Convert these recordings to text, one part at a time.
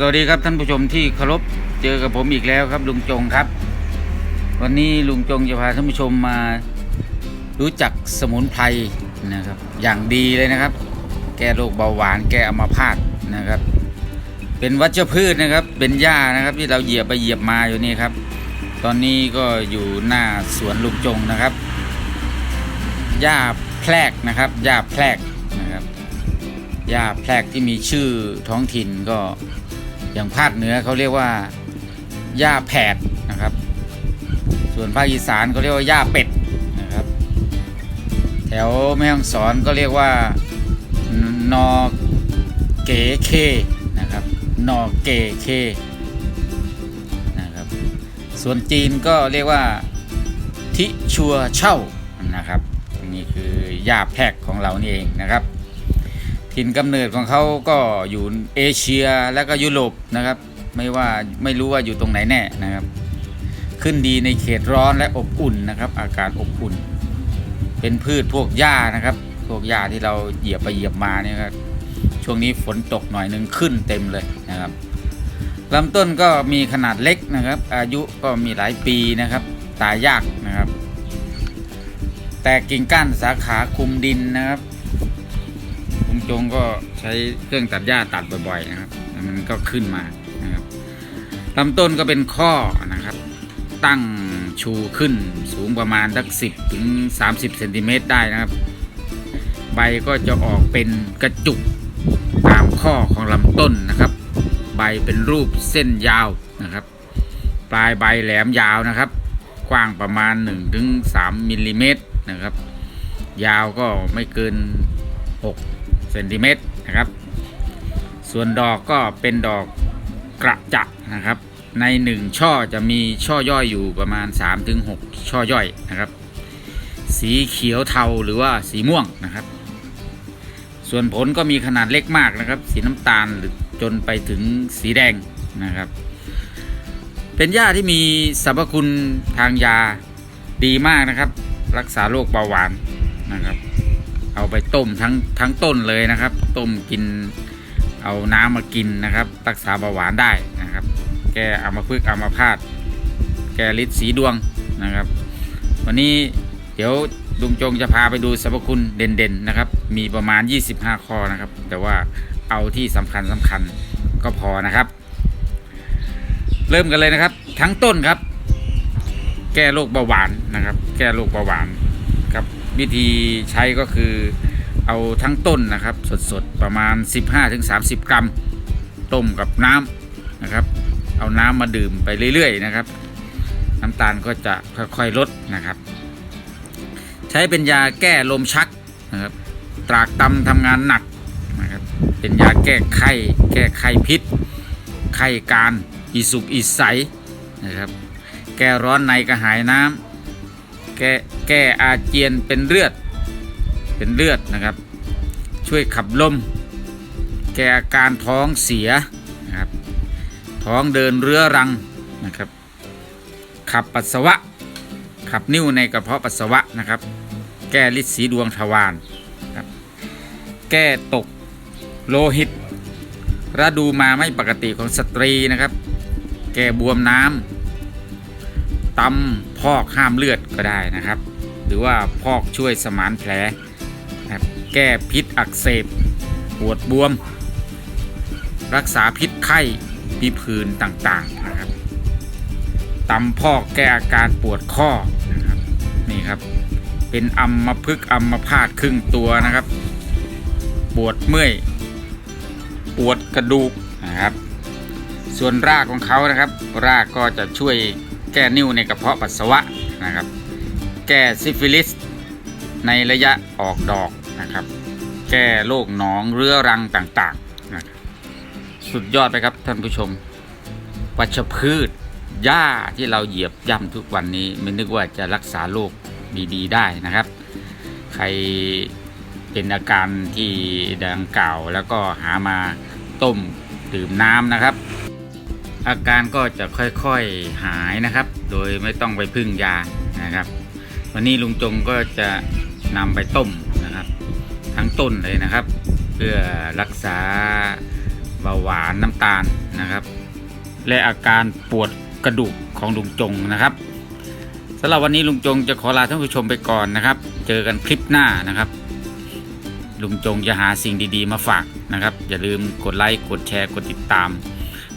สวัสดีครับท่านผู้ชมที่เคารพเจอกับผมอีกแล้วครับ ลุงจงครับ วันนี้ลุงจงจะพาท่านผู้ชมมารู้จักสมุนไพรนะครับ อย่างดีเลยนะครับ แก้โรคเบาหวานแก้อัมาพาตนะครับ เป็นวัชพืชนะครับ เป็นหญ้านะครับที่เราเหยียบไปเหยียบมาอยู่นี่ครับ ตอนนี้ก็อยู่หน้าสวนลุงจงนะครับหญ้าแพรกนะครับหญ้าแพรกนะครับหญ้าแพรกที่มีชื่อท้องถิ่นก็ อย่างภาคเหนือเขาเรียกว่าหญ้าแผดนะครับ ส่วนภาคอีสานเขาเรียกว่าหญ้าเป็ดนะครับ แถวแม่ฮ่องสอนก็เรียกว่านอเก๋เคนะครับนอเก๋เคนะครับ ส่วนจีนก็เรียกว่าทิชัวเช่านะครับนี่คือหญ้าแพรกของเรานี่เองนะครับ ถิ่นกำเนิดของเขาก็อยู่เอเชียและก็ยุโรปนะครับ ไม่ว่าไม่รู้ว่าอยู่ตรงไหนแน่นะครับ ขึ้นดีในเขตร้อนและอบอุ่นนะครับ อากาศอบอุ่น เป็นพืชพวกหญ้านะครับ พวกหญ้าที่เราเหยียบไปเหยียบมาเนี่ยครับช่วงนี้ฝนตกหน่อยหนึงขึ้นเต็มเลยนะครับลำต้นก็มีขนาดเล็กนะครับ อายุก็มีหลายปีนะครับ ตายยากนะครับ แต่กิ่งก้านสาขาคุมดินนะครับ จงก็ใช้เครื่องตัดหญ้าตัดบ่อยๆนะครับ มันก็ขึ้นมานะครับลำต้นก็เป็นข้อนะครับ ตั้งชูขึ้นสูงประมาณสักสิบถึงสามสิบเซนติเมตรได้นะครับ ใบก็จะออกเป็นกระจุกตามข้อของลำต้นนะครับ ใบเป็นรูปเส้นยาวนะครับ ปลายใบแหลมยาวนะครับ กว้างประมาณ1ถึง3มิลลิเมตรนะครับ ยาวก็ไม่เกิน 6 เซนติเมตรนะครับ ส่วนดอกก็เป็นดอกกระจักนะครับ ในหนึ่งช่อจะมีช่อย่อยอยู่ประมาณ 3-6 ช่อย่อยนะครับ สีเขียวเทาหรือว่าสีม่วงนะครับ ส่วนผลก็มีขนาดเล็กมากนะครับ สีน้ำตาลหรือจนไปถึงสีแดงนะครับ เป็นหญ้าที่มีสรรพคุณทางยาดีมากนะครับ รักษาโรคเบาหวานนะครับ เอาไปต้มทั้งทั้งต้นเลยนะครับ ต้มกินเอาน้ำมากินนะครับรักษาเบาหวานได้นะครับ แก้อัมพฤกษ์อัมาพาตแก้ฤทธิ์สีดวงนะครับ วันนี้เดี๋ยวลุงจงจะพาไปดูสรรพคุณเด่นๆนะครับ มีประมาณ 25 ข้อนะครับ แต่ว่าเอาที่สำคัญสำคัญก็พอนะครับ เริ่มกันเลยนะครับ ทั้งต้นครับ แก้โรคเบาหวานนะครับ แก้โรคเบาหวาน วิธีใช้ก็คือเอาทั้งต้นนะครับ สดๆ ประมาณ 15-30 กรัม ต้มกับน้ำนะครับ เอาน้ำมาดื่มไปเรื่อยๆนะครับ น้ำตาลก็จะค่อยๆลดนะครับ ใช้เป็นยาแก้ลมชักนะครับ ตรากตำทำงานหนักนะครับ เป็นยาแก้ไข้แก้ไข้พิษ ไข้การอีสุกอีใสนะครับ แก้ร้อนในกระหายน้ำ แก้แก้อาเจียนเป็นเลือด เป็นเลือดนะครับ ช่วยขับลม แก้อาการท้องเสียนะครับ ท้องเดินเรื้อรังนะครับ ขับปัสสาวะ ขับนิ่วในกระเพาะปัสสาวะนะครับ แก้ลิดสีดวงทวารครับ แก้ตกโลหิตฤดูมาไม่ปกติของสตรีนะครับ แก้บวมน้ำ ตำพอกห้ามเลือดก็ได้นะครับ หรือว่าพอกช่วยสมานแผลนะครับแก้พิษอักเสบปวดบวม รักษาพิษไข้มีผื่นต่างๆนะครับตำพอกแก้อาการปวดข้อนะครับนี่ครับ เป็นอัมมพึกษ์อัมมพาตครึ่งตัวนะครับ ปวดเมื่อย ปวดกระดูกนะครับ ส่วนรากของเขานะครับ รากก็จะช่วย แก้นิ่วในกระเพาะปัสสาวะนะครับ แก้ซิฟิลิส ในระยะออกดอกนะครับ แก้โรคหนองเรื้อรังต่างๆนะสุดยอดไปครับท่านผู้ชม วัชพืชหญ้าที่เราเหยียบย่ำทุกวันนี้ไม่นึกว่าจะรักษาโรคดีๆได้นะครับ ใครเป็นอาการที่ดังกล่าวแล้วก็หามาต้มดื่มน้ำนะครับ อาการก็จะค่อยๆหายนะครับ โดยไม่ต้องไปพึ่งยานะครับ วันนี้ลุงจงก็จะนำไปต้มนะครับ ทั้งต้นเลยนะครับ เพื่อรักษาเบาหวานน้ำตาลนะครับ และอาการปวดกระดูกของลุงจงนะครับสำหรับวันนี้ลุงจงจะขอลาท่านผู้ชมไปก่อนนะครับ เจอกันคลิปหน้านะครับ ลุงจงจะหาสิ่งดีๆมาฝากนะครับ อย่าลืมกดไลค์กดแชร์กดติดตาม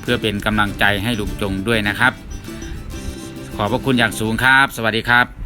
เพื่อเป็นกำลังใจให้ลุงจงด้วยนะครับ ขอบพระคุณอย่างสูงครับ สวัสดีครับ